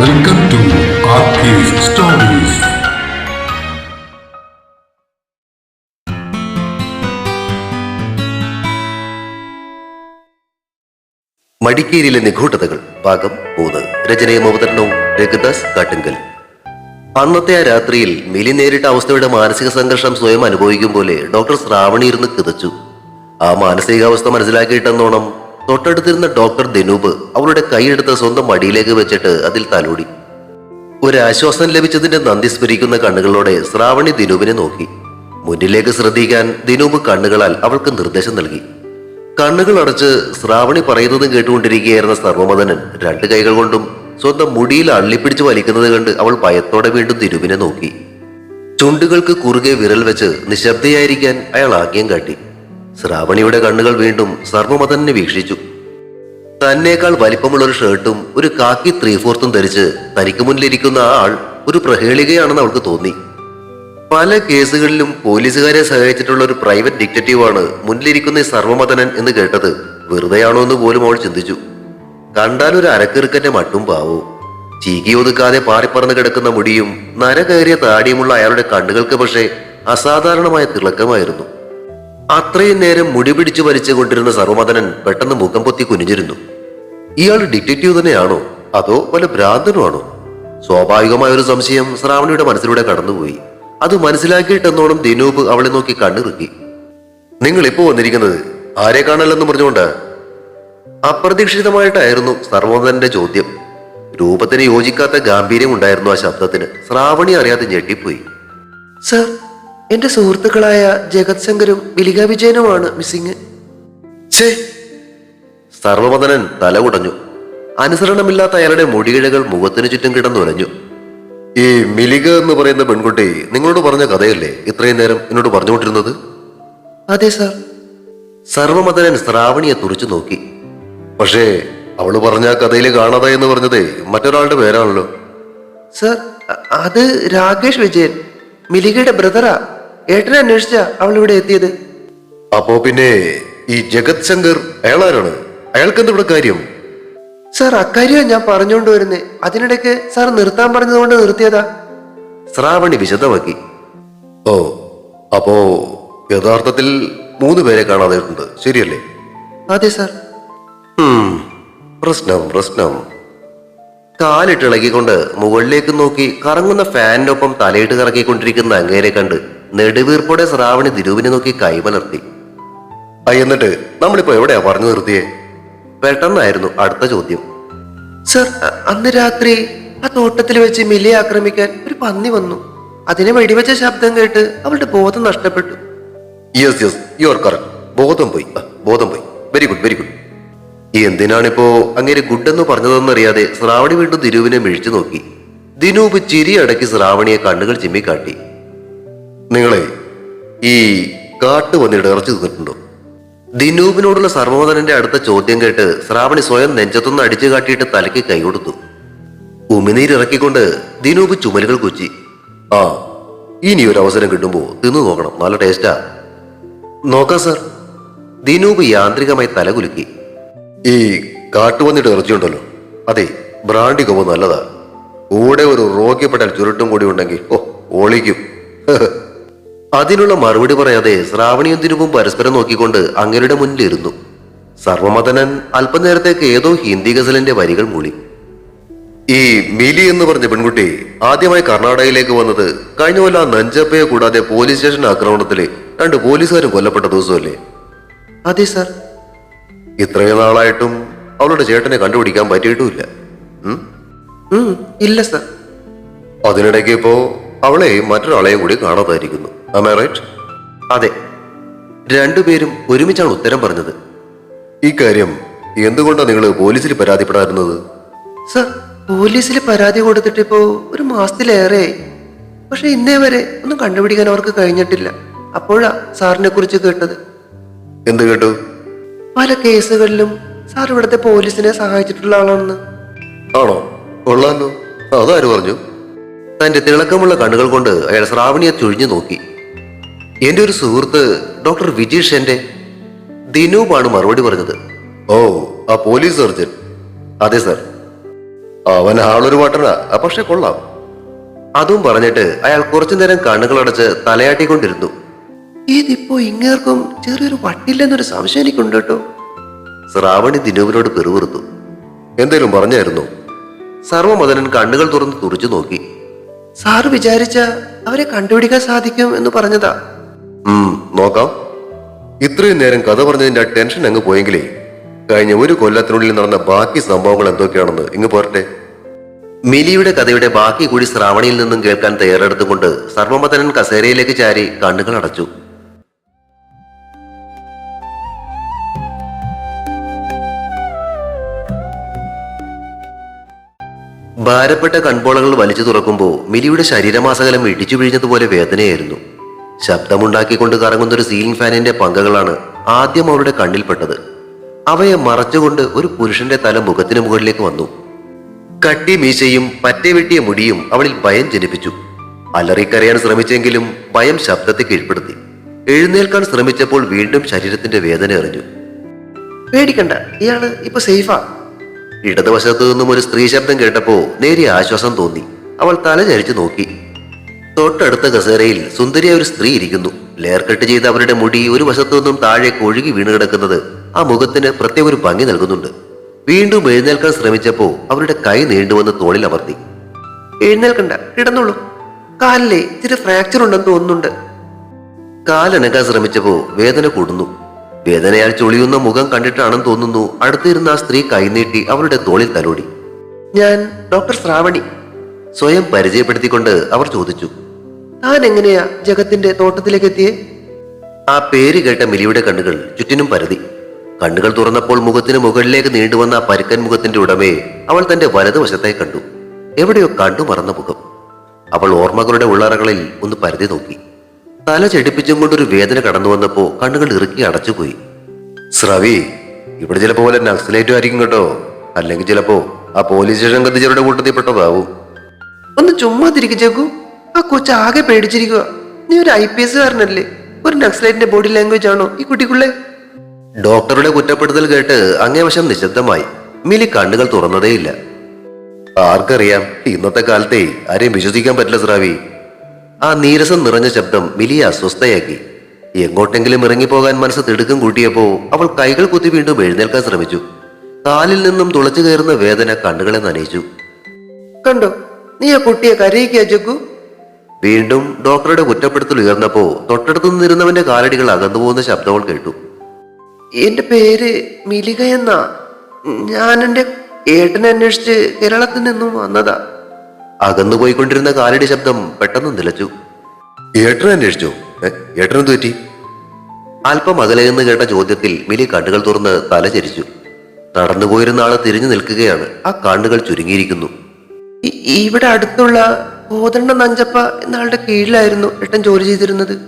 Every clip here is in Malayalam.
Welcome to stories. മടിക്കേരിയിലെ നിഗൂഢതകൾ. ഭാഗം മൂന്ന്. രചനയും അവതരണവും രഘുദാസ് കാട്ടുങ്കൽ. അന്നത്തെ ആ രാത്രിയിൽ മിലി നേരിട്ട അവസ്ഥയുടെ മാനസിക സംഘർഷം സ്വയം അനുഭവിക്കും പോലെ ഡോക്ടർ ശ്രാവണി ഇരുന്ന് കിതച്ചു. ആ മാനസികാവസ്ഥ മനസ്സിലാക്കിയിട്ടെന്നോണം തൊട്ടടുത്തിരുന്ന ഡോക്ടർ ദിനൂപ് അവളുടെ കൈയെടുത്ത് സ്വന്തം മടിയിലേക്ക് വെച്ചിട്ട് അതിൽ തലോടി. ഒരാശ്വാസം ലഭിച്ചതിന്റെ നന്ദി സ്മരിക്കുന്ന കണ്ണുകളോടെ ശ്രാവണി ദിനൂപിനെ നോക്കി. മുന്നിലേക്ക് ശ്രദ്ധിക്കാൻ ദിനൂപ് കണ്ണുകളാൽ അവൾക്ക് നിർദ്ദേശം നൽകി. കണ്ണുകൾ അടച്ച് ശ്രാവണി പറയുന്നതും കേട്ടുകൊണ്ടിരിക്കുകയായിരുന്ന സർവമദനൻ രണ്ട് കൈകൾ കൊണ്ടും സ്വന്തം മുടിയിൽ അള്ളിപ്പിടിച്ച് വലിക്കുന്നത് കണ്ട് അവൾ ഭയത്തോടെ വീണ്ടും ദിനൂപിനെ നോക്കി. ചുണ്ടുകൾക്ക് കുറുകെ വിരൽ വെച്ച് നിശബ്ദയായിരിക്കാൻ അയാൾ ആഗ്യം കാട്ടി. ശ്രാവണിയുടെ കണ്ണുകൾ വീണ്ടും സർവമതന്നെ വീക്ഷിച്ചു. തന്നേക്കാൾ വലിപ്പമുള്ള ഒരു ഷർട്ടും ഒരു കാക്കി ത്രീ ഫോർത്തും ധരിച്ച് തനിക്ക് മുന്നിലിരിക്കുന്ന ആൾ ഒരു പ്രഹേളികയാണെന്ന് അവൾക്ക് തോന്നി. പല കേസുകളിലും പോലീസുകാരെ സഹായിച്ചിട്ടുള്ള ഒരു പ്രൈവറ്റ് ഡിറ്റക്റ്റീവാണ് മുന്നിലിരിക്കുന്ന സർവമതനൻ എന്ന് കേട്ടത് വെറുതെയാണോ എന്ന് പോലും അവൾ ചിന്തിച്ചു. കണ്ടാൽ ഒരു അരക്കിറുക്കന്റെ മട്ടും പാവോ. ചീകി ഒതുക്കാതെ പാറിപ്പറന്ന് കിടക്കുന്ന മുടിയും നര കയറിയ താടിയുമുള്ള അയാളുടെ കണ്ണുകൾക്ക് പക്ഷേ അസാധാരണമായ തിളക്കമായിരുന്നു. അത്രയും നേരം മുടി പിടിച്ചു വലിച്ചു കൊണ്ടിരുന്ന സർവമതനൻ പെട്ടെന്ന് മുഖം പൊത്തി കുനിഞ്ഞിരുന്നു. ഇയാൾ ഡിറ്റക്റ്റീവ് തന്നെയാണോ? അതോ വല്ല ഭ്രാന്തനുമാണോ? സ്വാഭാവികമായ ഒരു സംശയം ശ്രാവണിയുടെ മനസ്സിലൂടെ കടന്നുപോയി. അത് മനസ്സിലാക്കിയിട്ടെന്നോണം ദിനൂപ് അവളെ നോക്കി കണ്ണിറുക്കി. നിങ്ങൾ ഇപ്പോ വന്നിരിക്കുന്നത് ആരെ കാണല്ലെന്ന് പറഞ്ഞുകൊണ്ട്? അപ്രതീക്ഷിതമായിട്ടായിരുന്നു സർവോദന്റെ ചോദ്യം. രൂപത്തിന് യോജിക്കാത്ത ഗാംഭീര്യം ഉണ്ടായിരുന്നു ആ ശബ്ദത്തിന്. ശ്രാവണി അറിയാതെ ഞെട്ടിപ്പോയി. സർ എന്റെ സുഹൃത്തുക്കളായ ജഗത് ശങ്കരും വിലിക വിജയനുമാണ് മിസ്സിങ്. ഛേ സർവമദനൻ തല കുടഞ്ഞു. അനുസരണമില്ലാത്ത അയാളുടെ മുടിയിഴകൾ മുഖത്തിന് ചുറ്റും കിടന്നുലഞ്ഞു. ഈ മിലിക എന്ന് പറയുന്ന പെൺകുട്ടി നിങ്ങളോട് പറഞ്ഞ കഥയല്ലേ ഇത്രയും നേരം എന്നോട് പറഞ്ഞുകൊണ്ടിരുന്നത്? അതെ സർ. സർവമതനൻ ശ്രാവണിയെ തുറച്ചു നോക്കി. പക്ഷേ അവൾ പറഞ്ഞ കഥയിൽ കാണാതെ എന്ന് പറഞ്ഞതേ മറ്റൊരാളുടെ പേരാണല്ലോ. സർ അത് രാകേഷ് വിജയൻ മിലികയുടെ ബ്രദറാ. ഏട്ടനെ അന്വേഷിച്ച അവൾ ഇവിടെ എത്തിയത്. അപ്പോ പിന്നെ ഈ ജഗത് ശങ്കർ അയാളാരാണ്? അയാൾക്ക് എന്താ ഇവിടെ കാര്യം? സാർ അക്കാര്യമാണ് ഞാൻ പറഞ്ഞുകൊണ്ട് വരുന്നേ. അതിനിടയ്ക്ക് സാർ നിർത്താൻ പറഞ്ഞതുകൊണ്ട് നിർത്തിയതാ. ശ്രാവണി വിശദമാക്കി. ഓ അപ്പോ യഥാർത്ഥത്തിൽ മൂന്ന് പേരെ കാണാതെ ശരിയല്ലേ? അതെ സാർ. പ്രശ്നം പ്രശ്നം. കാലിട്ടിളകിക്കൊണ്ട് മുകളിലേക്ക് നോക്കി കറങ്ങുന്ന ഫാനിനൊപ്പം തലയിട്ട് കറക്കിക്കൊണ്ടിരിക്കുന്ന അങ്ങേരെ കണ്ട് നെടുവീർപ്പോടെ ശ്രാവണി തിരുവിനെ നോക്കി കൈവലർത്തി എന്നിട്ട് നമ്മളിപ്പോ എവിടെയാ പറഞ്ഞു നിർത്തിയേ? പെട്ടെന്നായിരുന്നു അടുത്ത ചോദ്യം. സർ അന്ന് രാത്രി ആ തോട്ടത്തിൽ വെച്ച് മിലയെ ആക്രമിക്കാൻ ഒരു പന്നി വന്നു. അതിനെ വെടിവെച്ച ശബ്ദം കേട്ട് അവളുടെ ബോധം നഷ്ടപ്പെട്ടു. Yes yes you are correct ബോധം പോയി. ബോധം പോയി. വെരി ഗുഡ് വെരി ഗുഡ് എന്തിനാണിപ്പോ അങ്ങനെ ഗുഡ് എന്ന് പറഞ്ഞതെന്നറിയാതെ ശ്രാവണി വീണ്ടും തിരുവിനെ മിഴിച്ചു നോക്കി. ദിനൂപ് ചിരി അടക്കി ശ്രാവണിയെ കണ്ണുകൾ ചിമ്മിക്കാട്ടി. നിങ്ങളെ ഈ കാട്ടുപന്നിയുടെ ഇറച്ചി തിന്നിട്ടുണ്ടോ? ദിനൂപിനോടുള്ള സർവോദനന്റെ അടുത്ത ചോദ്യം കേട്ട് ശ്രാവണി സ്വയം നെഞ്ചത്തുനിന്ന് അടിച്ചു കാട്ടിയിട്ട് തലയ്ക്ക് കൈ കൊടുത്തു. ഉമിനീരിറക്കിക്കൊണ്ട് ദിനൂപ് ചുമലുകൾ കുച്ചി. ആ ഇനി ഒരു അവസരം കിട്ടുമ്പോ തിന്നു നോക്കണം. നല്ല ടേസ്റ്റാ. നോക്കാം സർ. ദിനൂപ് യാന്ത്രികമായി തലകുലുക്കി. ഈ കാട്ടുപന്നിയുടെ ഇറച്ചിയുണ്ടല്ലോ അതെ ബ്രാൻഡി കൊമ്പ് നല്ലതാ. കൂടെ ഒരു റോക്കിപ്പെട്ടാൽ ചുരുട്ടും കൂടി ഉണ്ടെങ്കിൽ ഓ ഓളിക്കും അതിനുള്ള മറുപടി പറയാതെ ശ്രാവണിയും തിരുവും പരസ്പരം നോക്കിക്കൊണ്ട് അങ്ങയുടെ മുന്നിലിരുന്നു. സർവമതനൻ അല്പനേരത്തേക്ക് ഏതോ ഹിന്ദി ഗസലിന്റെ വരികൾ മൂളി. ഈ മിലി എന്ന് പറഞ്ഞ പെൺകുട്ടി ആദ്യമായി കർണാടകയിലേക്ക് വന്നത് കഴിഞ്ഞ കൊല്ലം നഞ്ചപ്പയെ കൂടാതെ പോലീസ് സ്റ്റേഷൻ ആക്രമണത്തിലെ രണ്ട് പോലീസുകാരും കൊല്ലപ്പെട്ട ദിവസമല്ലേ? അതെ സർ. ഇത്രയും നാളായിട്ടും അവളുടെ ചേട്ടനെ കണ്ടുപിടിക്കാൻ പറ്റിയിട്ടുമില്ല. ഇല്ല സർ. അതിനിടയ്ക്ക് ഇപ്പോ അവളെയും മറ്റൊരാളെയും കൂടി കാണാതായിരിക്കുന്നു. റൈറ്റ് അതെ. രണ്ടുപേരും ഒരുമിച്ചാണ് ഉത്തരം പറഞ്ഞത്. ഇക്കാര്യം എന്തുകൊണ്ടാണ് നിങ്ങൾ പോലീസിൽ പരാതിപ്പെടാറുന്നത് സർ പോലീസിൽ പരാതി കൊടുത്തിട്ട് ഇപ്പോ ഒരു മാസത്തിലേറെ പക്ഷെ ഇന്നേ വരെ ഒന്നും കണ്ടുപിടിക്കാൻ അവർക്ക് കഴിഞ്ഞിട്ടില്ല. അപ്പോഴാ സാറിനെ കുറിച്ച് കേട്ടത്. എന്ത് കേട്ടു? പല കേസുകളിലും സാർ ഇവിടുത്തെ പോലീസിനെ സഹായിച്ചിട്ടുള്ള ആളാണെന്ന്. ആണോ? കൊള്ളാലോ. അതാര് പറഞ്ഞു? തന്റെ തിളക്കമുള്ള കണ്ണുകൾ കൊണ്ട് അയാൾ ശ്രാവണിയെ ചുഴിഞ്ഞു നോക്കി. എന്റെ ഒരു സുഹൃത്ത് ഡോക്ടർ വിജീഷ് എന്റെ ദിനൂപാണ് മറുപടി പറഞ്ഞത്. ഓ ആ പോലീസ് സർജൻ. അതെ സർ. അവൻ ആളൊരു വട്ടനാ. പക്ഷെ കൊള്ളാം. അതും പറഞ്ഞിട്ട് അയാൾ കുറച്ചു നേരം കണ്ണുകളടച്ച് തലയാട്ടിക്കൊണ്ടിരുന്നു. ഇതിപ്പോ ഇങ്ങേർക്കും ചെറിയൊരു വട്ടില്ലെന്നൊരു സംശയം എനിക്കുണ്ട് കേട്ടോ. ശ്രാവണി ദിനൂപിനോട് പെറുവിറുത്തു എന്തേലും പറഞ്ഞായിരുന്നു? സർവമദനൻ കണ്ണുകൾ തുറന്ന് തുറച്ചു നോക്കി. സാർ വിചാരിച്ച അവരെ കണ്ടുപിടിക്കാൻ സാധിക്കും എന്ന് പറഞ്ഞതാ. നോക്കാം. ഇത്രയും നേരം കഥ പറഞ്ഞതിന്റെ ടെൻഷൻ അങ്ങ് പോയെങ്കിലേ കഴിഞ്ഞ ഒരു കൊല്ലത്തിനുള്ളിൽ നടന്ന ബാക്കി സംഭവങ്ങൾ എന്തൊക്കെയാണെന്ന് ഇങ്ങ് പോരട്ടെ. മിലിയുടെ കഥയുടെ ബാക്കി കൂടി ശ്രാവണിയിൽ നിന്നും കേൾക്കാൻ തയ്യാറെടുത്തുകൊണ്ട് സർവമതനൻ കസേരയിലേക്ക് ചാരി കണ്ണുകൾ അടച്ചു. ഭാരപ്പെട്ട കൺപോളകൾ വലിച്ചു തുറക്കുമ്പോൾ മിലിയുടെ ശരീരമാസകലം ഇടിച്ചു പിഴിഞ്ഞതുപോലെ വേദനയായിരുന്നു. ശബ്ദമുണ്ടാക്കിക്കൊണ്ട് കറങ്ങുന്ന ഒരു സീലിംഗ് ഫാനിന്റെ പങ്കകളാണ് ആദ്യം അവരുടെ കണ്ണിൽപ്പെട്ടത്. അവയെ മറച്ചുകൊണ്ട് ഒരു പുരുഷന്റെ തല മുഖത്തിന് മുകളിലേക്ക് വന്നു. കട്ടി മീശയും പറ്റേ വെട്ടിയ മുടിയും അവളിൽ ഭയം ജനിപ്പിച്ചു. അലറിക്കരയാൻ ശ്രമിച്ചെങ്കിലും ഭയം ശബ്ദത്തെ കീഴ്പ്പെടുത്തി. എഴുന്നേൽക്കാൻ ശ്രമിച്ചപ്പോൾ വീണ്ടും ശരീരത്തിന്റെ വേദന എറിഞ്ഞു. പേടിക്കണ്ട ഇയാൾ ഇപ്പൊ സേഫാ. ഇടതുവശത്തു നിന്നും ഒരു സ്ത്രീ ശബ്ദം കേട്ടപ്പോ നേരിയ ആശ്വാസം തോന്നി. അവൾ തല ചരിച്ചു നോക്കി. തൊട്ടടുത്ത കസേരയിൽ സുന്ദരിയായ ഒരു സ്ത്രീ ഇരിക്കുന്നു. ലെയർ കട്ട് ചെയ്ത അവരുടെ മുടി ഒരു വശത്തു നിന്നും താഴെ കൊഴുകി വീണ് കിടക്കുന്നത് ആ മുഖത്തിന് പ്രത്യേക ഒരു ഭംഗി നൽകുന്നുണ്ട്. വീണ്ടും എഴുന്നേൽക്കാൻ ശ്രമിച്ചപ്പോ അവരുടെ കൈ നീണ്ടുവന്ന് തോളിൽ അമർത്തി. എഴുന്നേൽക്കണ്ട കിടന്നുള്ളൂ കാലിലെ ഇത്തിരി ഫ്രാക്ചർ ഉണ്ടെന്ന് തോന്നുന്നുണ്ട്. കാലനക്കാൻ ശ്രമിച്ചപ്പോ വേദന കൂടുന്നു. വേദനയാൽ ചൊളിയുന്ന മുഖം കണ്ടിട്ടാണെന്ന് തോന്നുന്നു അടുത്തിരുന്ന ആ സ്ത്രീ കൈനീട്ടി അവരുടെ തോളിൽ തലോടി. ഞാൻ ഡോക്ടർ ശ്രാവണി. സ്വയം പരിചയപ്പെടുത്തിക്കൊണ്ട് അവർ ചോദിച്ചു. താൻ എങ്ങനെയാ ജഗത്തിന്റെ തോട്ടത്തിലേക്ക് എത്തിയേ ആ പേര് കേട്ട മിലിയുടെ കണ്ണുകൾ ചുറ്റിനും പരതി. കണ്ണുകൾ തുറന്നപ്പോൾ മുഖത്തിന് മുകളിലേക്ക് നീണ്ടുവന്ന ആ പരുക്കൻ മുഖത്തിന്റെ ഉടമയെ അവൾ തന്റെ വലതുവശത്തായി കണ്ടു. എവിടെയോ കണ്ടു മറന്ന മുഖം. അവൾ ഓർമ്മകളുടെ ഉള്ളറകളിൽ ഒന്ന് പരതി നോക്കി. തല ചെടിപ്പിച്ചും കൊണ്ടൊരു വേദന കടന്നു വന്നപ്പോ കണ്ണുകൾ ഇറുക്കി അടച്ചുപോയി. സ്രവി ഇവിടെ ചിലപ്പോ പോലെ നക്സലേറ്റും ആയിരിക്കും കേട്ടോ. അല്ലെങ്കിൽ ചിലപ്പോ ആ പോലീസ് സ്റ്റേഷൻ കത്തിച്ചവരുടെ കൂട്ടത്തിൽ പെട്ടതാവും. ഒന്ന് ചുമ്മാ തിരിക്കു ആ കൊച്ചു ആകെ പേടിച്ചിരിക്കുക. നീ ഒരു ഐ പി എസ് കാരനല്ലേ? ഒരു നക്സലൈറ്റിന്റെ ബോഡി ലാംഗ്വേജ് ആണോ ഈ കുട്ടിക്കുള്ളേ? ഡോക്ടറുടെ കുറ്റപ്പെടുത്തൽ കേട്ട് അങ്ങേവശം നിശബ്ദമായി. മിലി കണ്ണുകൾ തുറന്നതേയില്ല. ആർക്കറിയാം ഇന്നത്തെ കാലത്തെ ആരെയും വിശ്വസിക്കാൻ പറ്റില്ല സ്രാവി. ആ നീരസം നിറഞ്ഞ ശബ്ദം മിലിയെ അസ്വസ്ഥയാക്കി. എങ്ങോട്ടെങ്കിലും ഇറങ്ങിപ്പോകാൻ മനസ്സ് തിടുക്കം കൂട്ടിയപ്പോ അവൾ കൈകൾ കുത്തി വീണ്ടും എഴുന്നേൽക്കാൻ ശ്രമിച്ചു. കാലിൽ നിന്നും തുളച്ചു കയറുന്ന വേദന കണ്ണുകളെ നനയിച്ചു. കണ്ടോ? നീ ആ കുട്ടിയെ കരയിക്കുക ജഗ്ഗു. വീണ്ടും ഡോക്ടറുടെ കുറ്റപ്പെടുത്തൽ ഉയർന്നപ്പോ തൊട്ടടുത്തു നിന്നിരുന്നവന്റെ കാലടികൾ അകന്നു പോകുന്ന ശബ്ദങ്ങൾ കേട്ടു. എന്റെ പേര് മിലിക എന്നാ? ഞാൻ എന്റെ ഏട്ടനെ അന്വേഷിച്ച് കേരളത്തിൽ നിന്നും വന്നതാ. അകന്നു പോയിക്കൊണ്ടിരുന്ന കാലടി ശബ്ദം പെട്ടെന്ന് നിലച്ചു. ഏട്ടനെ അന്വേഷിച്ചോ? ഏട്ടനെന്ത് പറ്റി? അല്പം അകലെ നിന്ന് കേട്ട ചോദ്യത്തിൽ മിലി കണ്ണുകൾ തുറന്ന് തലചരിച്ചു നടന്നു പോയിരുന്ന ആളെ തിരിഞ്ഞു നിൽക്കുകയാണ്. ആ കണ്ണുകൾ ചുരുങ്ങിയിരിക്കുന്നു. ഇവിടെ അടുത്തുള്ള കോതണ്ണ നഞ്ചപ്പ എന്ന ആളുടെ കീഴിലായിരുന്നു ഏട്ടൻ ജോലി ചെയ്തിരുന്നത്.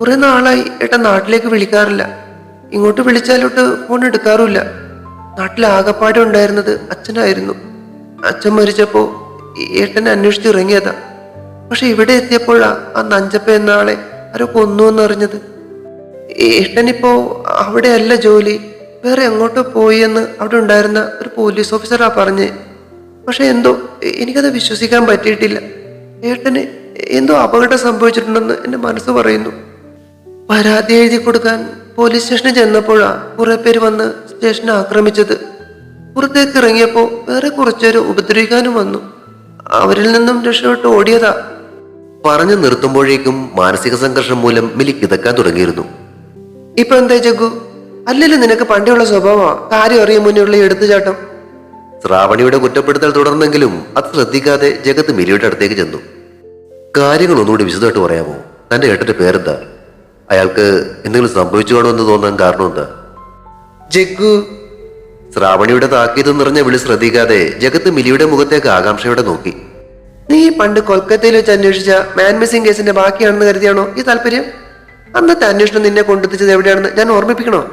കുറെ നാളായി ഏട്ടൻ നാട്ടിലേക്ക് വിളിക്കാറില്ല. ഇങ്ങോട്ട് വിളിച്ചാലോട്ട് ഫോൺ എടുക്കാറുമില്ല. നാട്ടിൽ ആകപ്പാടെ ഉണ്ടായിരുന്നത് അച്ഛനായിരുന്നു. അച്ഛൻ മരിച്ചപ്പോ ഈ ഏട്ടനെ അന്വേഷിച്ച് ഇറങ്ങിയതാ. പക്ഷെ ഇവിടെ എത്തിയപ്പോഴാ ആ നഞ്ചപ്പ എന്ന ആളെ ആരോ കൊന്നു എന്നറിഞ്ഞത് ഏട്ടനിപ്പോ അവിടെയല്ല ജോലി. വേറെ എങ്ങോട്ടോ പോയി എന്ന് അവിടെ ഉണ്ടായിരുന്ന ഒരു പോലീസ് ഓഫീസറാ പറഞ്ഞ്. പക്ഷെ എന്തോ എനിക്കത് വിശ്വസിക്കാൻ പറ്റിയിട്ടില്ല. ഏട്ടന് എന്തോ അപകടം സംഭവിച്ചിട്ടുണ്ടെന്ന് എന്റെ മനസ്സ് പറയുന്നു. പരാതി എഴുതി കൊടുക്കാൻ പോലീസ് സ്റ്റേഷനിൽ ചെന്നപ്പോഴാ കുറെ പേര് വന്ന് സ്റ്റേഷനെ ആക്രമിച്ചത്. പുറത്തേക്ക് ഇറങ്ങിയപ്പോ വേറെ കുറച്ചുപേര് ഉപദ്രവിക്കാനും വന്നു. അവരിൽ നിന്നും രക്ഷപ്പെട്ട് ഓടിയതാ. പറഞ്ഞു നിർത്തുമ്പോഴേക്കും മാനസിക സംഘർഷം മൂലം മിലി കിതക്കാൻ തുടങ്ങിയിരുന്നു. ഇപ്പൊ എന്താ ജഗ്ഗു? അല്ലല്ലോ നിനക്ക് പണ്ടുള്ള സ്വഭാവമാ. കാര്യം അറിയും മുന്നേയുള്ള എടുത്തു എടുത്തുചാട്ടം. ശ്രാവണിയുടെ കുറ്റപ്പെടുത്തൽ തുടർന്നെങ്കിലും അത് ശ്രദ്ധിക്കാതെ ജഗത്ത് മിലിയുടെ അടുത്തേക്ക് ചെന്നു. കാര്യങ്ങൾ ഒന്നുകൂടി വിശദമായിട്ട് പറയാമോ? തന്റെ ഏട്ടന്റെ പേരെന്താ? അയാൾക്ക് എന്തെങ്കിലും സംഭവിച്ചു കാണുമെന്ന് തോന്നാൻ കാരണം എന്താ? ജഗ്ഗു. ശ്രാവണിയുടെ താക്കീത് നിറഞ്ഞ വിളി ശ്രദ്ധിക്കാതെ ജഗത്ത് മിലിയുടെ മുഖത്തേക്ക് ആകാംക്ഷയോടെ നോക്കി. നീ പണ്ട് കൊൽക്കത്തയിൽ വെച്ച് അന്വേഷിച്ച മാൻ മിസ്സിംഗ് കേസിന്റെ ബാക്കിയാണെന്ന് കരുതിയാണോ ഈ താല്പര്യം? അന്നത്തെ അന്വേഷണം നിന്നെ കൊണ്ടെത്തിച്ചത് എവിടെയാണെന്ന് ഞാൻ ഓർമ്മിപ്പിക്കണോ?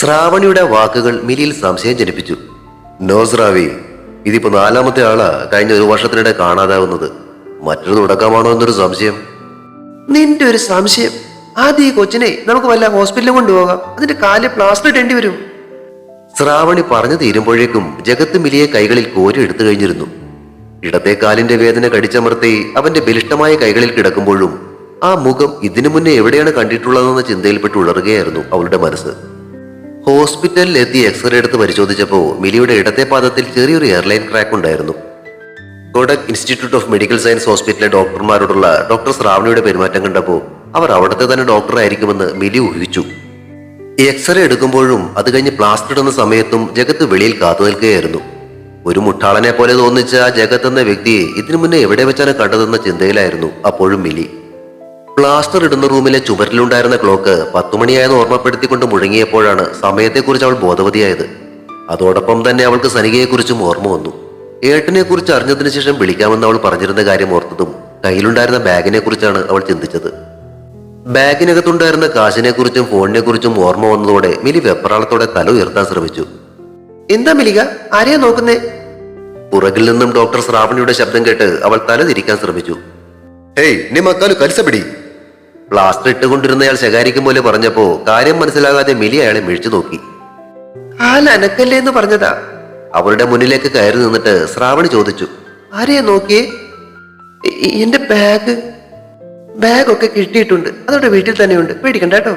ശ്രാവണിയുടെ വാക്കുകൾ മിലിയിൽ സംശയം ജനിപ്പിച്ചു. നോ ശ്രാവി ഇതിപ്പോ നാലാമത്തെ ആളാ കഴിഞ്ഞ ഒരു വർഷത്തിനിടെ കാണാതാവുന്നത്. മറ്റൊരു തുടക്കമാണോ എന്നൊരു സംശയം. നിന്റെ ഒരു സംശയം. ആദ്യം കൊച്ചിനെ നമുക്ക് വല്ല ഹോസ്പിറ്റലിൽ കൊണ്ടുപോകാം. അതിന്റെ കാൽ പ്ലാസ്റ്റർ ഇടേണ്ടി വരും. ശ്രാവണി പറഞ്ഞു തീരുമ്പോഴേക്കും ജഗത്ത് മിലിയെ കൈകളിൽ കോരി എടുത്തു കഴിഞ്ഞിരുന്നു. ഇടത്തെ കാലിന്റെ വേദന കടിച്ചമർത്തി അവന്റെ ബലിഷ്ടമായ കൈകളിൽ കിടക്കുമ്പോഴും ആ മുഖം ഇതിനു മുന്നേ എവിടെയാണ് കണ്ടിട്ടുള്ളതെന്ന ചിന്തയിൽപ്പെട്ട് ഉളറുകയായിരുന്നു അവളുടെ മനസ്സ്. ഹോസ്പിറ്റലിൽ എത്തി എക്സ്റേ എടുത്ത് പരിശോധിച്ചപ്പോൾ മിലിയുടെ ഇടത്തെ പാദത്തിൽ ചെറിയൊരു എയർലൈൻ ക്രാക്ക് ഉണ്ടായിരുന്നു. Kodagu institute of medical science ഹോസ്പിറ്റലിലെ ഡോക്ടർമാരോടുള്ള ഡോക്ടർ ശ്രാവണിയുടെ പെരുമാറ്റം കണ്ടപ്പോൾ അവർ അവിടുത്തെ തന്നെ ഡോക്ടർ ആയിരിക്കുമെന്ന് മിലി ഊഹിച്ചു. എക്സ്റേ എടുക്കുമ്പോഴും അത് കഴിഞ്ഞ് പ്ലാസ്റ്റർ ഇടുന്ന സമയത്തും ജഗത്ത് വെളിയിൽ കാത്തു നിൽക്കുകയായിരുന്നു. ഒരു മുട്ടാളനെ പോലെ തോന്നിച്ച ആ ജഗത്ത് എന്ന വ്യക്തിയെ ഇതിനു മുന്നേ എവിടെ വെച്ചാണ് കണ്ടതെന്ന ചിന്തയിലായിരുന്നു അപ്പോഴും മിലി. പ്ലാസ്റ്റർ ഇടുന്ന റൂമിലെ ചുമരിലുണ്ടായിരുന്ന ക്ലോക്ക് പത്തുമണിയായെന്ന് ഓർമ്മപ്പെടുത്തിക്കൊണ്ട് മുഴങ്ങിയപ്പോഴാണ് സമയത്തെക്കുറിച്ച് അവൾ ബോധവതിയായത്. അതോടൊപ്പം തന്നെ അവൾക്ക് സനികയെക്കുറിച്ചും ഓർമ്മ വന്നു. ഏട്ടനെ കുറിച്ച് അറിഞ്ഞതിന് ശേഷം വിളിക്കാമെന്ന് അവൾ പറഞ്ഞിരുന്ന കാര്യം ഓർത്തതും കയ്യിലുണ്ടായിരുന്ന ബാഗിനെ കുറിച്ചാണ് അവൾ ചിന്തിച്ചത്. ബാഗിനകത്തുണ്ടായിരുന്ന കാശിനെ കുറിച്ചും ഫോണിനെ കുറിച്ചും ഓർമ്മ വന്നതോടെ മിലി വെപ്രാളത്തോടെ തല ഉയർത്താൻ ശ്രമിച്ചു. എന്താ മിലിക? ആരെയാ നോക്കുന്നേ? പുറകിൽ നിന്നും ഡോക്ടർ ശ്രാവണിയുടെ ശബ്ദം കേട്ട് അവൾ തല തിരിക്കാൻ ശ്രമിച്ചു. ഹേയ് നീ മക്കാലു കലിസപിടി പ്ലാസ്റ്റർ ഇട്ടുകൊണ്ടിരുന്നയാൾ ശകാരിക്കും പോലെ പറഞ്ഞപ്പോ കാര്യം മനസ്സിലാകാതെ മിലി അയാളെ മിഴിച്ചു നോക്കി. ആ ലനക്കല്ലേ എന്ന് പറഞ്ഞതാ. അവളുടെ മുന്നിലേക്ക് കയറി നിന്നിട്ട് ശ്രാവണി ചോദിച്ചു ആരെയാ നോക്കിയേ? "എ- എ- എന്റെ ബാഗ്. ബാഗൊക്കെ കിട്ടിയിട്ടുണ്ട്. അതവിടെ വീട്ടിൽ തന്നെയുണ്ട്. പേടിക്കണ്ട കേട്ടോ.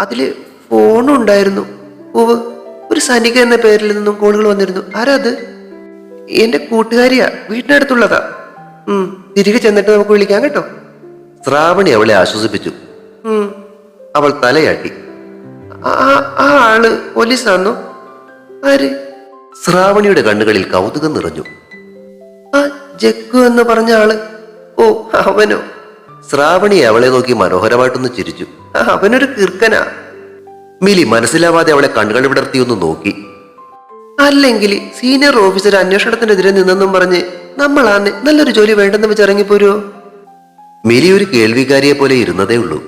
അതിൽ ഫോണും ഉണ്ടായിരുന്നു. ഓവ് ഒരു സനിക എന്ന പേരിൽ നിന്നും കോളുകൾ വന്നിരുന്നു. ആരാ അത്? എന്റെ കൂട്ടുകാരിയാ. വീട്ടിനടുത്തുള്ളതാ. ഉം തിരികെ ചെന്നിട്ട് നമുക്ക് വിളിക്കാം കേട്ടോ. ശ്രാവണി അവളെ ആശ്വസിപ്പിച്ചു. അവൾ തലയാട്ടി. ആ ആൾ പോലീസാണോ ആര്? ശ്രാവണിയുടെ കണ്ണുകളിൽ കൗതുകം നിറഞ്ഞു. ആ ജക്കു എന്ന് പറഞ്ഞ ആൾ? ഓ അവനോ? ശ്രാവണി അവളെ നോക്കി മനോഹരമായിട്ടൊന്ന് ചിരിച്ചു. "ആ, അവനൊരു കീർക്കനാ. മിലി മനസ്സിലാവാതെ അവളെ കണ്ണുകൾ വിടർത്തിയൊന്ന് നോക്കി. അല്ലെങ്കിൽ സീനിയർ ഓഫീസർ അന്വേഷണത്തിനെതിരെ നിന്നെന്നും പറഞ്ഞ് നമ്മളാന്ന് നല്ലൊരു ജോലി വേണ്ടെന്ന് വെച്ച് മിലി ഒരു കേൾവികാരിയെ പോലെ ഇരുന്നതേ ഉള്ളൂ.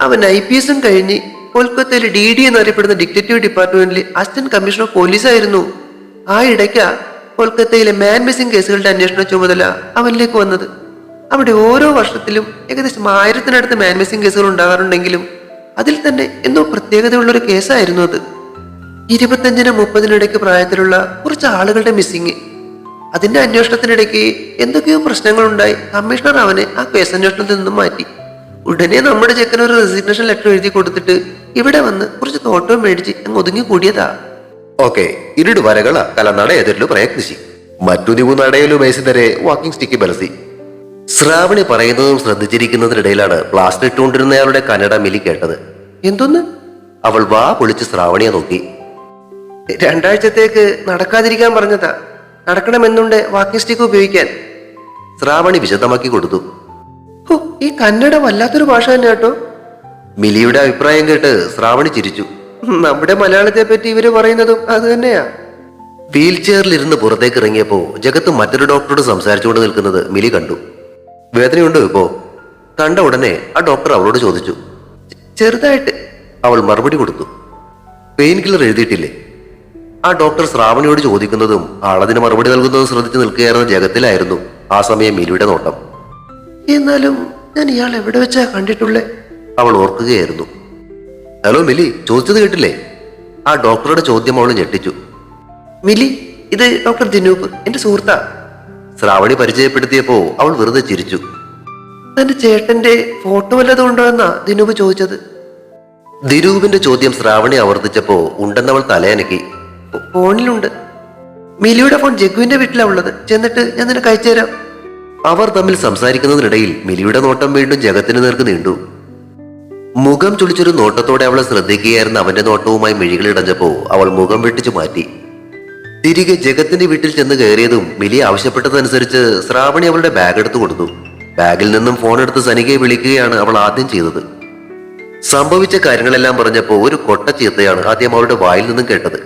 അവൻ ഐ പി എസും കഴിഞ്ഞ് കൊൽക്കത്തയിൽ ഡി ഡി എന്നറിയപ്പെടുന്ന ഡിറ്റക്റ്റീവ് ഡിപ്പാർട്ട്മെന്റിൽ അസിസ്റ്റന്റ് കമ്മീഷണർ പോലീസായിരുന്നു. ആ ഇടയ്ക്ക കൊൽക്കത്തയിലെ മാൻ മിസ്സിംഗ് കേസുകളുടെ അന്വേഷണ ചുമതല അവനിലേക്ക് വന്നത്. അവിടെ ഓരോ വർഷത്തിലും ഏകദേശം ആയിരത്തിനടുത്ത് മാൻ മിസ്സിംഗ് കേസുകൾ ഉണ്ടാകാറുണ്ടെങ്കിലും അതിൽ തന്നെ എന്തോ പ്രത്യേകതയുള്ള ഒരു കേസായിരുന്നു അത്. ഇരുപത്തഞ്ചിനും മുപ്പതിനിടയ്ക്ക് പ്രായത്തിലുള്ള കുറച്ച് ആളുകളുടെ മിസ്സിങ് അതിന്റെ അന്വേഷണത്തിനിടയ്ക്ക് എന്തൊക്കെയോ പ്രശ്നങ്ങളുണ്ടായി കമ്മീഷണർ അവനെ ആ കേസന്വേഷണത്തിൽ നിന്നും മാറ്റി. ഉടനെ നമ്മുടെ ചെക്കൻ ഒരു റെസിഗ്നേഷൻ ലെറ്റർ എഴുതി കൊടുത്തിട്ട് ഇവിടെ വന്ന് കുറച്ച് തോട്ടവും മേടിച്ച് അങ്ങ് ഒതുങ്ങി കൂടിയതാ. ഓക്കെ ഇരുട് വരകള കലനട നടയതിലു പ്രയത്നിച്ചു. മറ്റു ദിവ നടയലു മേസിതരെ വാക്കിംഗ് സ്റ്റിക്ക് ബലസി ശ്രാവണി പറയുന്നതും ശ്രദ്ധിച്ചിരിക്കുന്നതിനിടയിലാണ് പ്ലാസ്റ്റർ ഇട്ടുകൊണ്ടിരുന്നയാളുടെ കന്നഡ മിലി കേട്ടത്. എന്തൊന്ന്? അവൾ വാ പൊളിച്ച് ശ്രാവണിയെ നോക്കി. രണ്ടാഴ്ചത്തേക്ക് നടക്കാതിരിക്കാൻ പറഞ്ഞതാ. നടക്കണമെന്നുണ്ട് വാക്കിംഗ് സ്റ്റിക്ക് ഉപയോഗിക്കാൻ. ശ്രാവണി വിശദമാക്കി കൊടുത്തു. ഈ കന്നഡ വല്ലാത്തൊരു ഭാഷ തന്നെ കേട്ടോ. മിലിയുടെ അഭിപ്രായം കേട്ട് ശ്രാവണി ചിരിച്ചു. നമ്മുടെ മലയാളത്തെ പറ്റി ഇവർ പറയുന്നതും അത് തന്നെയാ. വീൽ ചെയറിലിരുന്ന് പുറത്തേക്ക് ഇറങ്ങിയപ്പോ ജഗത്ത് മറ്റൊരു ഡോക്ടറോട് സംസാരിച്ചുകൊണ്ട് നിൽക്കുന്നത് മിലി കണ്ടു. വേദനയുണ്ടോ ഇപ്പോ. കണ്ട ഉടനെ ആ ഡോക്ടർ അവളോട് ചോദിച്ചു. ചെറുതായിട്ട് അവൾ മറുപടി കൊടുത്തു. പെയിൻ കില്ലർ എഴുതിയിട്ടില്ലേ? ആ ഡോക്ടർ ശ്രാവണിയോട് ചോദിക്കുന്നതും ആളതിന് മറുപടി നൽകുന്നതും ശ്രദ്ധിച്ചു നിൽക്കുകയായിരുന്ന ജഗത്തിലായിരുന്നു ആ സമയം മിലിയുടെ നോട്ടം. എന്നാലും ഞാൻ ഇയാൾ എവിടെ വെച്ചാ കണ്ടിട്ടുള്ളേ? അവൾ ഓർക്കുകയായിരുന്നു. ഹലോ മിലി ചോദിച്ചത് കേട്ടില്ലേ? ആ ഡോക്ടറുടെ ചോദ്യം അവൾ ഞെട്ടിച്ചു. മിലി ഇത് ഡോക്ടർ ദിനൂപ് എന്റെ സുഹൃത്താ. ശ്രാവണി പരിചയപ്പെടുത്തിയപ്പോ അവൾ വെറുതെ ചിരിച്ചു. തന്റെ ചേട്ടന്റെ ഫോട്ടോ വല്ലതും ഉണ്ടോ എന്നാ ദിനൂപ് ചോദിച്ചത്? ദിനൂപിന്റെ ചോദ്യം ശ്രാവണി ആവർത്തിച്ചപ്പോ ഉണ്ടെന്നവൾ തലയനക്കി. ഫോണിലുണ്ട്. മിലിയുടെ ഫോൺ ജഗ്ഗുവിന്റെ വീട്ടിലാ ഉള്ളത്. ചെന്നിട്ട് ഞാൻ നിനക്ക് അയച്ചു തരാം അവർ തമ്മിൽ സംസാരിക്കുന്നതിനിടയിൽ മിലിയുടെ നോട്ടം വീണ്ടും ജഗത്തിന് നേർക്ക് നീണ്ടു. മുഖം ചുളിച്ചൊരു നോട്ടത്തോടെ അവളെ ശ്രദ്ധിക്കുകയായിരുന്ന അവന്റെ നോട്ടവുമായി മിഴികളിടഞ്ഞപ്പോ അവൾ മുഖം വെട്ടിച്ചു മാറ്റി. തിരികെ ജഗത്തിന്റെ വീട്ടിൽ ചെന്ന് കയറിയതും മിലി ആവശ്യപ്പെട്ടതനുസരിച്ച് ശ്രാവണി അവളുടെ ബാഗ് എടുത്തു കൊടുത്തു. ബാഗിൽ നിന്നും ഫോൺ എടുത്ത് സനികയെ വിളിക്കുകയാണ് അവൾ ആദ്യം ചെയ്തത്. സംഭവിച്ച കാര്യങ്ങളെല്ലാം പറഞ്ഞപ്പോ ഒരു കൊട്ട ചീത്തയാണ് ആദ്യം അവളുടെ വായിൽ നിന്നും കേട്ടത്.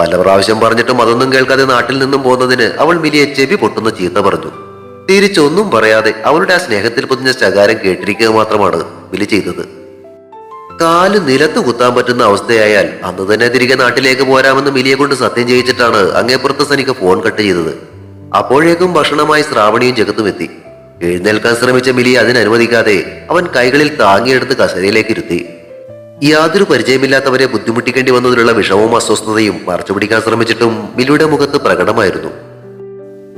പല പ്രാവശ്യം പറഞ്ഞിട്ടും അതൊന്നും കേൾക്കാതെ നാട്ടിൽ നിന്നും പോകുന്നതിന് അവൾ മിലിയെ ചെവി പൊട്ടുന്ന ചീത്ത പറഞ്ഞു. തിരിച്ചൊന്നും പറയാതെ അവളുടെ ആ സ്നേഹത്തിൽ പൊതിഞ്ഞ ശകാരം കേട്ടിരിക്കുക മാത്രമാണ് മിലി ചെയ്തത്. കാൽ നിലത്ത് കുത്താൻ പറ്റുന്ന അവസ്ഥയായാൽ അന്ന് തന്നെ തിരികെ നാട്ടിലേക്ക് പോരാമെന്ന് മിലിയെ കൊണ്ട് സത്യം ചെയ്യിച്ചിട്ടാണ് അങ്ങേപ്പുറത്ത് സനിക്ക് ഫോൺ കട്ട് ചെയ്തത്. അപ്പോഴേക്കും ഭക്ഷണമായി ശ്രാവണിയും ജഗത്തും എത്തി. എഴുന്നേൽക്കാൻ ശ്രമിച്ച മിലി അതിനനുവദിക്കാതെ അവൻ കൈകളിൽ താങ്ങിയെടുത്ത് കസേരയിലേക്ക് ഇരുത്തി. യാതൊരു പരിചയമില്ലാത്തവരെ ബുദ്ധിമുട്ടിക്കേണ്ടി വന്നതിലുള്ള വിഷമവും അസ്വസ്ഥതയും മറച്ചു പിടിക്കാൻ ശ്രമിച്ചിട്ടും മിലിയുടെ മുഖത്ത് പ്രകടമായിരുന്നു.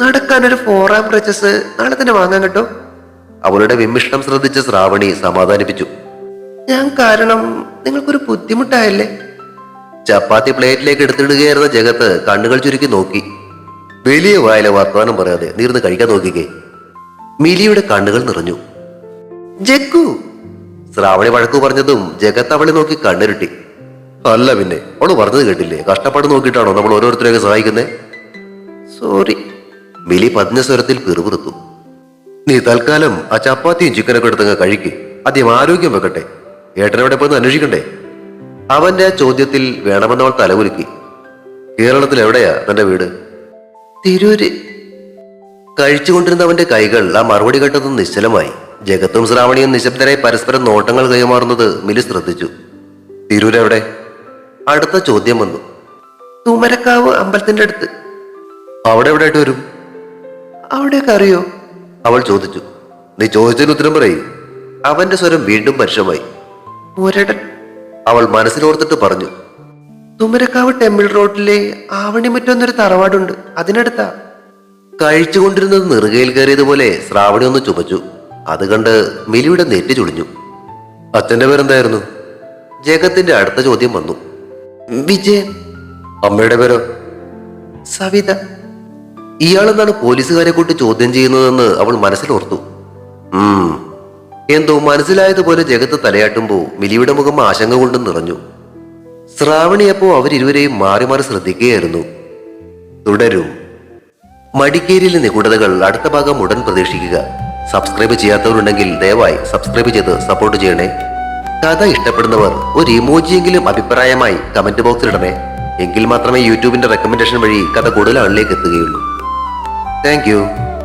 നടക്കാനൊരു ഫോറാം ക്രച്ചസ് നാളെ തന്നെ വാങ്ങാൻ കേട്ടോ. അവളുടെ വിമിഷ്ടം ശ്രദ്ധിച്ച ശ്രാവണി സമാധാനിപ്പിച്ചു. ഞാൻ കാരണം നിങ്ങൾക്കൊരു ബുദ്ധിമുട്ടായല്ലേ? ചപ്പാത്തി പ്ലേറ്റിലേക്ക് എടുത്തിടുകയായിരുന്ന ജഗത്ത് കണ്ണുകൾ ചുരുക്കി നോക്കി. വലിയ വായിലെ വർത്തമാനം പറയാതെ നീർന്ന് കഴിക്കാൻ നോക്കിക്കേ. മിലിയുടെ കണ്ണുകൾ നിറഞ്ഞു. ജഗ്ഗു! ശ്രാവണി വഴക്കു പറഞ്ഞതും ജഗത്ത് അവളെ നോക്കി കണ്ണുരുട്ടി. അല്ല പിന്നെ അവൾ പറഞ്ഞത് കേട്ടില്ലേ? കഷ്ടപ്പാട് നോക്കിയിട്ടാണോ നമ്മൾ ഓരോരുത്തരെയൊക്കെ സഹായിക്കുന്നേ? സോറി മിലി പതിഞ്ഞ സ്വരത്തിൽ പിറുപിറുത്തു. നീ തൽക്കാലം ആ ചപ്പാത്തിയും ചിക്കനൊക്കെ എടുത്തങ്ങ് കഴിക്ക്. ആദ്യം ആരോഗ്യം വെക്കട്ടെ. ഏട്ടനവിടെ പോയി അന്വേഷിക്കണ്ടേ? അവന്റെ ചോദ്യത്തിൽ വേണമെന്നവൾ തലകുലുക്കി. കേരളത്തിൽ എവിടെയാ തന്റെ വീട്? തിരൂര്. കഴിച്ചുകൊണ്ടിരുന്ന അവന്റെ കൈകൾ ആ മറുപടി കേട്ടത് നിശ്ചലമായി. ജഗത്തും ശ്രാവണിയും നിശബ്ദരായി പരസ്പരം നോട്ടങ്ങൾ കൈമാറുന്നത് മിലി ശ്രദ്ധിച്ചു. തിരൂരെവിടെ അടുത്ത ചോദ്യം വന്നു. തുമരക്കാവ് അമ്പലത്തിന്റെ അടുത്ത്. അവിടെ എവിടെയായിട്ട് വരും? അവിടെയൊക്കെ അറിയോ? അവൾ ചോദിച്ചു. നീ ചോദിച്ചതിന് ഉത്തരം പറയൂ. അവന്റെ സ്വരം വീണ്ടും പരുഷമായി. മുരടൻ അവൾ മനസ്സിലോർത്തിട്ട് പറഞ്ഞു. തുമരക്കാവ് ടെമ്പിൾ റോഡിലെ ആവണി എന്നൊരു തറവാടുണ്ട്. അതിനടുത്താ. കഴിച്ചുകൊണ്ടിരുന്നത് നെറുകയിൽ കയറിയതുപോലെ ശ്രാവണി ഒന്ന് ചുമച്ചു. അത് കണ്ട് മിലിയുടെ നെറ്റി ചുളിഞ്ഞു. അച്ഛന്റെ പേരെന്തായിരുന്നു? ജഗത്തിന്റെ അടുത്ത ചോദ്യം വന്നു. വിജയൻ. അമ്മയുടെ പേരോ? സവിത. ഇയാളെന്താണ് പോലീസുകാരെ കൂട്ടി ചോദ്യം ചെയ്യുന്നതെന്ന് അവൾ മനസ്സിലോർത്തു. ഉം. എന്തോ മനസ്സിലായതുപോലെ ജഗത്ത് തലയാട്ടുമ്പോ മിലിയുടെ മുഖം ആശങ്ക കൊണ്ട് നിറഞ്ഞു. ശ്രാവണിയപ്പോ അവരിരുവരെയും മാറി മാറി ശ്രദ്ധിക്കുകയായിരുന്നു. തുടരും. മടിക്കേരിയിലെ നിഗൂഢതകൾ അടുത്ത ഭാഗം ഉടൻ പ്രതീക്ഷിക്കുക. സബ്സ്ക്രൈബ് ചെയ്യാത്തവരുണ്ടെങ്കിൽ ദയവായി സബ്സ്ക്രൈബ് ചെയ്ത് സപ്പോർട്ട് ചെയ്യണേ. കഥ ഇഷ്ടപ്പെടുന്നവർ ഒരു ഇമോജിയെങ്കിലും അഭിപ്രായമായി കമന്റ് ബോക്സിൽ ഇടണേ എങ്കിൽ മാത്രമേ യൂട്യൂബിന്റെ റെക്കമെൻഡേഷൻ വഴി കഥ കൂടുതൽ ആളിലേക്ക് എത്തുകയുള്ളൂ. Thank you.